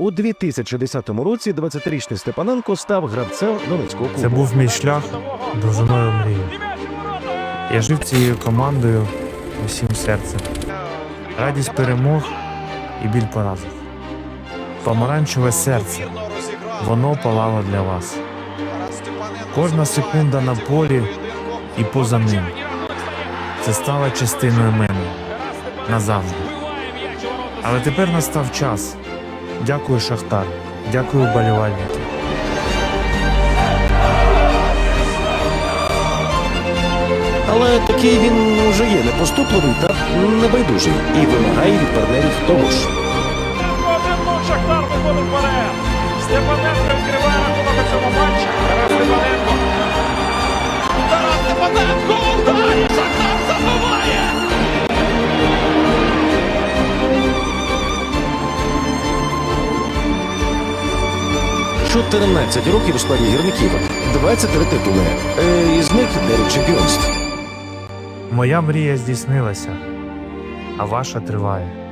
У 2010 році 20-річний Степаненко став гравцем Донецького клубу. Це був мій шлях довжиною мрії. Я жив цією командою усім серцем. Радість перемог і біль поразок. Помаранчеве серце. Воно палало для вас. Кожна секунда на полі і поза ним. Це стало частиною мене назавжди. Але тепер настав час. Дякую, Шахтар. Дякую, вболівальники. Але такий він вже є непоступливий та небайдужий і вимагає від партнерів того ж. Один Шахтар виходить вперед. Степаненко 14 років у складі гірників, 23 титули. Е, із них 9 чемпіонств. Моя мрія здійснилася, а ваша триває.